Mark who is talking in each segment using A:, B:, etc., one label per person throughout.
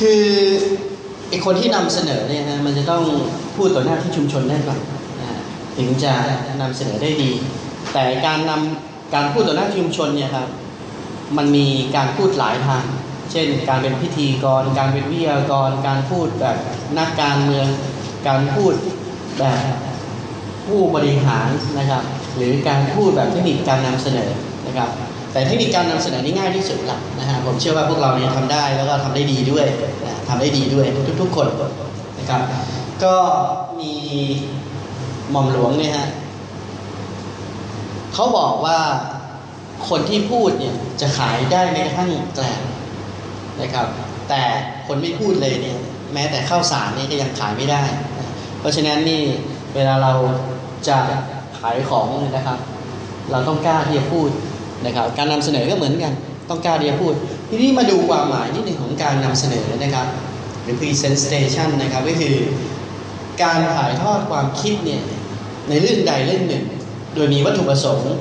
A: คือไอคนที่นำเสนอเนี่ยนะมันจะต้องพูดต่อหน้าที่ชุมชนได้ก่อนถึงจะนำเสนอได้ดี แต่การนำการพูดต่อหน้าชุมชนเนี่ยครับมันมีการพูดหลายทาง เช่น การเป็นพิธีกร การเป็นวิทยากร การพูดแบบนักการเมือง การพูดแบบผู้บริหารนะครับ หรือการพูดแบบเทคนิคการนำเสนอนะครับ แต่เทคนิคการนำเสนอนี่ง่ายที่สุดละนะฮะผมเชื่อว่าพวกเราเนี่ยทำได้แล้วก็ทำได้ดีด้วยนะทำได้ดีด้วยทุกๆคนนะครับก็มีหม่อมหลวงเนี่ยฮะเขาบอกว่าคนที่พูดเนี่ยจะขายได้แม้กระทั่งแกลบนะครับ แต่คนไม่พูดเลยเนี่ยแม้แต่ข้าวสารนี่ก็ยังขายไม่ได้ เพราะฉะนั้นนี่เวลาเราจะขายของนะครับ เราต้องกล้าที่จะพูด นะครับการนำเสนอก็เหมือนกันต้องกล้าที่จะพูด ทีนี้มาดูความหมายนิดหนึ่งของการนำเสนอนะครับหรือ presentation นะครับก็คือการถ่ายทอดความคิดเนี่ยในเรื่องใดเรื่องหนึ่ง โดยมีวัตถุประสงค์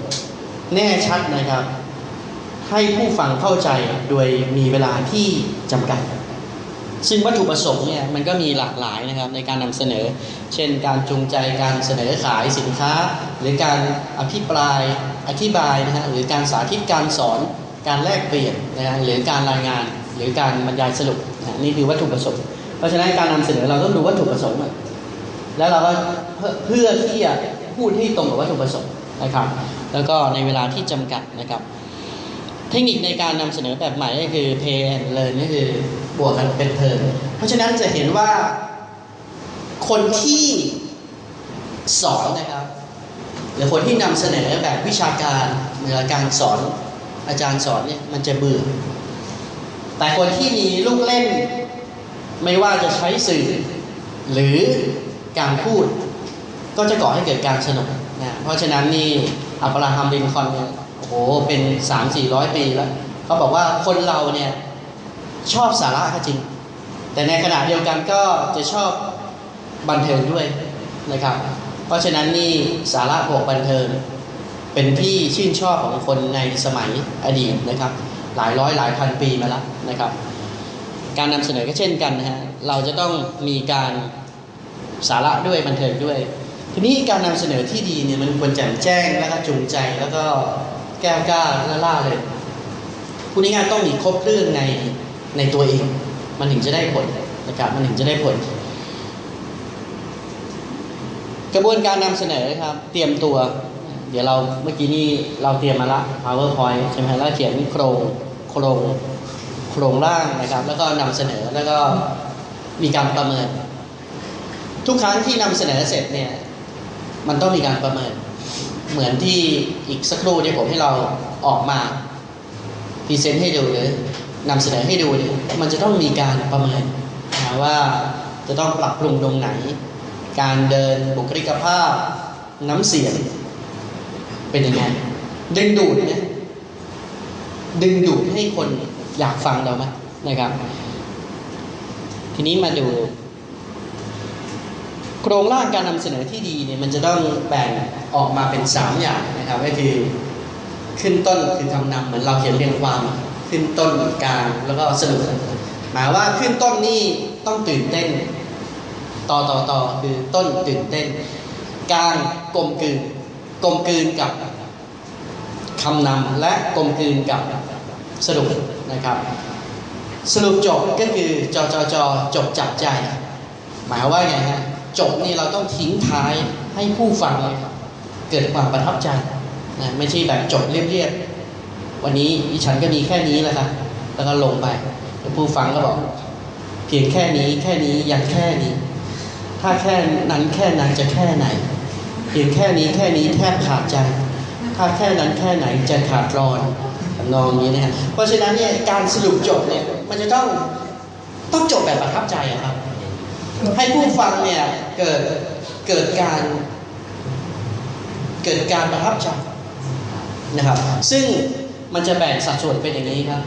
A: แน่ชัดนะครับ ให้ผู้ฟังเข้าใจโดยมีเวลาที่จำกัด ซึ่งวัตถุประสงค์เนี่ยมันก็มีหลากหลายนะครับในการนำเสนอ เช่น การจูงใจการเสนอขายสินค้า หรือการอภิปรายอธิบายนะฮะหรือการสาธิตการสอนการแลกเปลี่ยนนะฮะหรือการรายงานหรือการบรรยายสรุปนะนี่คือวัตถุประสงค์ เพราะฉะนั้นการนำเสนอเราต้องดูวัตถุประสงค์แล้วเราก็เพื่อเพื่อที่จะพูดที่ตรงกับวัตถุประสงค์นะครับ แล้วก็ในเวลาที่จำกัดนะครับ เทคนิคในการนำเสนอแบบใหม่ก็คือ pay and learn ก็คือบวกกันเป็นเทอมเพราะฉะนั้นจะเห็นว่าคนที่สอนนะครับ หรือคนที่นำเสนอแบบวิชาการเหมือนการสอนอาจารย์สอนเนี่ยมันจะเบื่อแต่คนที่มีลูกเล่นไม่ว่าจะใช้สื่อ หรือการพูด ก็จะก่อให้เกิดการสนุกนะเพราะฉะนั้นนี่อับราฮัมลินคอนเนี่ย โอ้โหเป็นสามสี่ร้อยปีแล้วเขาบอกว่าคนเราเนี่ยชอบสาระก็จริง แต่ในขณะเดียวกันก็จะชอบบันเทิงด้วยนะครับ เพราะฉะนั้นนี่สาระบวกบันเทิงเป็นที่ชื่นชอบของคนในสมัยอดีตนะครับ หลายร้อยหลายพันปีมาแล้วนะครับ การนำเสนอก็เช่นกันนะฮะเราจะต้องมีการสาระด้วยบันเทิงด้วย ทีนี้การนำเสนอที่ดีเนี่ยมันควรแจ่มแจ้งแล้วก็จูงใจแล้วก็ แก้วกล้าและล่าเลยพูดง่ายๆต้องมีครบเรื่องในในตัวเอง มันถึงจะได้ผลนะครับมันถึงจะได้ผล กระบวนการนำเสนอครับ เตรียมตัว เดี๋ยวเราเมื่อกี้นี้เราเตรียมมาละ powerpoint ใช่ไหมแล้วเขียนโครงโครงโครงร่างนะครับ แล้วก็นำเสนอแล้วก็มีการประเมิน ทุกครั้งที่นำเสนอเสร็จเนี่ย มันต้องมีการประเมิน เหมือนที่อีกสักครู่ที่ผมให้เราออกมาพรีเซนต์ให้ดูหรือนำเสนอให้ดูเนี่ยมันจะต้องมีการประเมินนะว่าจะต้องปรับปรุงตรงไหน การเดินบุคลิกภาพน้ำเสียงเป็นยังไงดึงดูดเนี่ยดึงดูดให้คนอยากฟังเราไหมนะครับ ทีนี้มาดู โครงร่างการนำเสนอที่ดีเนี่ยมันจะต้องแบ่งออกมาเป็นสามอย่างนะครับ ก็คือขึ้นต้นคือคำนำเหมือนเราเขียนเรียงความขึ้นต้นกลางแล้วก็สรุปหมายว่าขึ้นต้นนี่ต้องตื่นเต้น ต่อต่อต่อคือต้นตื่นเต้นกลางกลมกลืนกลมกลืนกับคำนำและกลมกลืนกับสรุปนะครับ สรุปจบก็คือจอจอจอจบจับใจ หมายว่าไงฮะจบนี่เราต้องทิ้งท้ายให้ผู้ฟังเกิดความประทับใจนะไม่ใช่แบบจบเรียบๆวันนี้ดิฉันก็มีแค่นี้แหละครับแล้วก็ลงไปแล้วผู้ฟังก็บอก เพียงแค่นี้แค่นี้ยังแค่นี้ ถ้าแค่นั้นแค่นั้นจะแค่ไหน เพียงแค่นี้แค่นี้แทบขาดใจ ถ้าแค่นั้นแค่ไหนจะขาดรอนนองนี้นะฮะเพราะฉะนั้นเนี่ยการสรุปจบเนี่ยมันจะต้องต้องจบแบบประทับใจครับ ให้ผู้ฟังเนี่ยเกิดเกิดการเกิดการประทับใจนะครับ ซึ่งมันจะแบ่งสัดส่วนเป็นอย่างนี้ครับ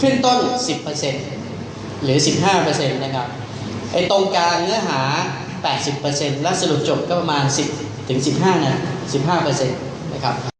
A: ขึ้นต้น 10%หรือ 15%นะครับไอ้ตรงกลางเนื้อหา 80%และสรุปจบก็ประมาณ 10ถึง15นะ15%นะครับ